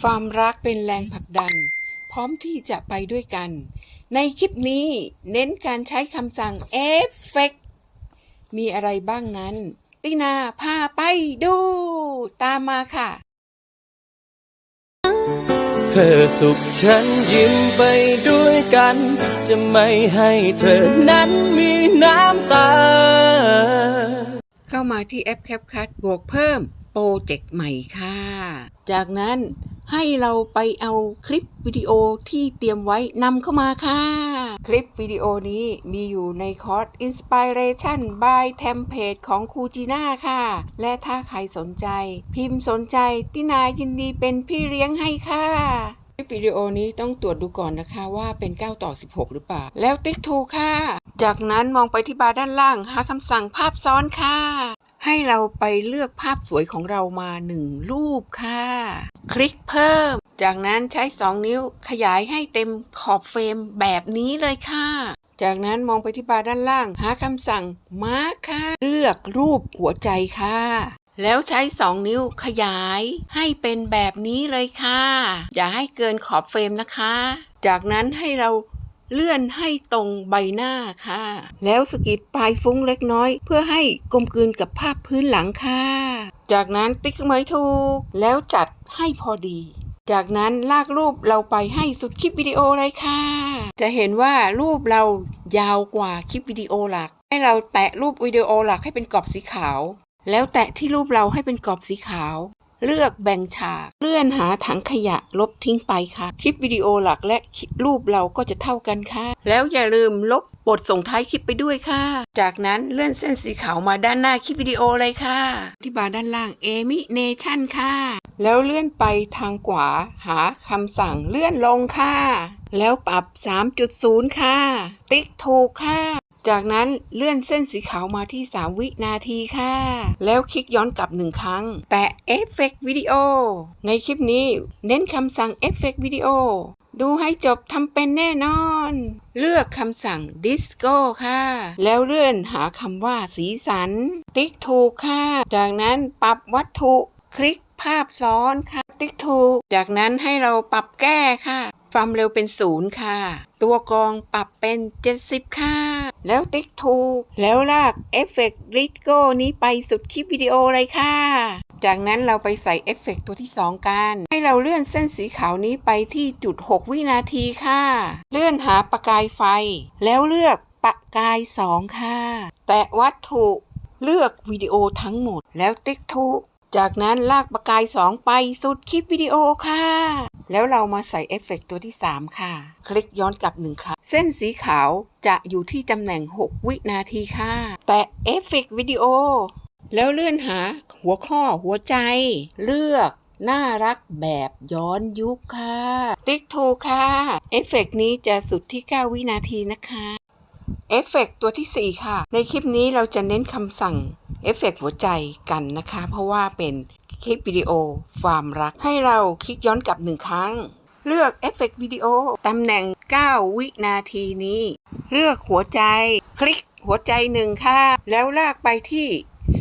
ความรักเป็นแรงผลักดัน พร้อมที่จะไปด้วยกัน ในคลิปนี้เน้นการใช้คำสั่งเอฟเฟกมีอะไรบ้างนั้น ตินาพาไปดู ตามมาค่ะ เธอสุขฉันยิ้มไปด้วยกัน จะไม่ให้เธอนั้นมีน้ำตา เข้ามาที่แอป CapCut บวกเพิ่มโปรเจกต์ใหม่ค่ะ จากนั้น ให้เราไปเอาคลิปวิดีโอที่เตรียมไว้นำเข้ามาค่ะ คลิปวิดีโอนี้มีอยู่ในคอร์ส Inspiration by Template ของครูจีน่าค่ะ และถ้าใครสนใจ พิมพ์สนใจตินายินดีเป็นพี่เลี้ยงให้ค่ะคลิปวิดีโอนี้ต้องตรวจดูก่อนนะคะว่าเป็น 9 ต่อ 16 หรือเปล่า แล้วติ๊กถูกค่ะ จากนั้นมองไปที่บาร์ด้านล่าง หาคำสั่งภาพซ้อนค่ะ ให้เราไปเลือกภาพสวยของเรามาหนึ่งรูปค่ะ คลิกเพิ่ม จากนั้นใช้ 2 นิ้วขยายให้เต็มขอบเฟรมแบบนี้เลยค่ะ จากนั้นมองไปที่บาร์ด้านล่าง หาคำสั่ง มาร์คค่ะ เลือกรูปหัวใจค่ะ แล้วใช้ 2 นิ้วขยายให้เป็นแบบนี้เลยค่ะ อย่าให้เกินขอบเฟรมนะคะ จากนั้นให้เรา เลื่อนให้ตรงใบหน้าค่ะ แล้วสกิดปลายฟุ้งเล็กน้อย เพื่อให้กลมกลืนกับภาพพื้นหลังค่ะ จากนั้นติ๊กเมายถูก แล้วจัดให้พอดี จากนั้นลากรูปเราไปให้สุดคลิปวิดีโอเลยค่ะ จะเห็นว่ารูปเรายาวกว่าคลิปวิดีโอหลัก ให้เราแตะรูปวิดีโอหลักให้เป็นกรอบสีขาว แล้วแตะที่รูปเราให้เป็นกรอบสีขาว เลือกแบ่งฉาก เลื่อนหาถังขยะลบทิ้งไปค่ะ คลิปวิดีโอหลักและรูปเราก็จะเท่ากันค่ะ แล้วอย่าลืมลบบทส่งท้ายคลิปไปด้วยค่ะ จากนั้นเลื่อนเส้นสีขาวมาด้านหน้าคลิปวิดีโอเลยค่ะ ที่บาร์ด้านล่าง Emination ค่ะ แล้วเลื่อนไปทางขวาหาคำสั่งเลื่อนลงค่ะ แล้วปรับ 3.0 ค่ะ ติ๊กถูกค่ะ จากนั้นเลื่อนเส้นสีขาวมาที่ 3 วินาทีค่ะ แล้วคลิกย้อนกลับหนึ่งครั้ง แตะเอฟเฟกวิดีโอ ในคลิปนี้เน้นคำสั่งเอฟเฟกวิดีโอ ดูให้จบทำเป็นแน่นอน เลือกคำสั่งดิสโก้ค่ะ แล้วเลื่อนหาคำว่าสีสัน ติ๊กถูกค่ะ จากนั้นปรับวัตถุ คลิกภาพซ้อนค่ะ ติ๊กถูก จากนั้นให้เราปรับแก้ค่ะ ความเร็วเป็นศูนย์ค่ะ ตัวกรองปรับเป็น 70 ค่ะ แล้วติ๊กถูแล้วลากเอฟเฟกต์ลิโก้นี้ไปสุดคลิปวิดีโอเลยค่ะ จากนั้นเราไปใส่เอฟเฟกต์ตัวที่ 2 กัน ให้เราเลื่อนเส้นสีขาวนี้ไปที่จุด 6 วินาทีค่ะ เลื่อนหาประกายไฟ แล้วเลือกประกาย 2 ค่ะ แตะวัตถุเลือกวิดีโอทั้งหมด แล้วติ๊กถู จากนั้นลากประกาย 2 ไปสุดคลิปวิดีโอค่ะ แล้วเรามาใส่เอฟเฟกต์ตัวที่ 3 ค่ะ คลิกย้อนกลับหนึ่งครั้ง เส้นสีขาวจะอยู่ที่ตำแหน่ง 6 วินาทีค่ะ แต่เอฟเฟกต์วิดีโอ แล้วเลื่อนหาหัวข้อหัวใจ เลือกน่ารักแบบย้อนยุคค่ะ ติ๊กถูกค่ะ เอฟเฟกต์นี้จะสุดที่ 9 วินาทีนะคะ เอฟเฟกต์ตัวที่ 4 ค่ะ ในคลิปนี้เราจะเน้นคำสั่งเอฟเฟกต์หัวใจกันนะคะ เพราะว่าเป็นคลิปวิดีโอความรัก ให้เราคลิกย้อนกลับหนึ่งครั้ง เลือกเอฟเฟกต์วิดีโอตำแหน่ง 9 วินาทีนี้ เลือกหัวใจ คลิกหัวใจหนึ่งค่ะ แล้วลากไปที่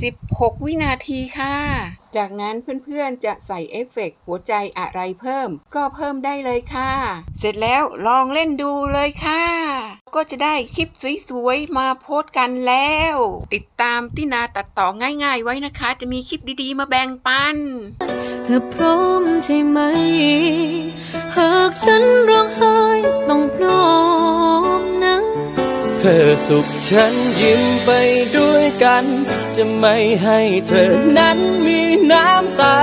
16 วินาทีค่ะ จากนั้นเพื่อนๆจะใส่เอฟเฟกต์หัวใจอะไรเพิ่ม ก็เพิ่มได้เลยค่ะ เสร็จแล้วลองเล่นดูเลยค่ะ ก็จะได้คลิปสวยๆมาโพสต์กันแล้ว ติดตามตินาตัดต่อง่าย ๆ ไว้นะคะ จะมีคลิปดีๆ มาแบ่งปัน เธอพร้อมใช่ไหม หากฉันร้องไห้ เธอสุขฉันยิ้มไปด้วยกัน จะไม่ให้เธอนั้นมีน้ำตา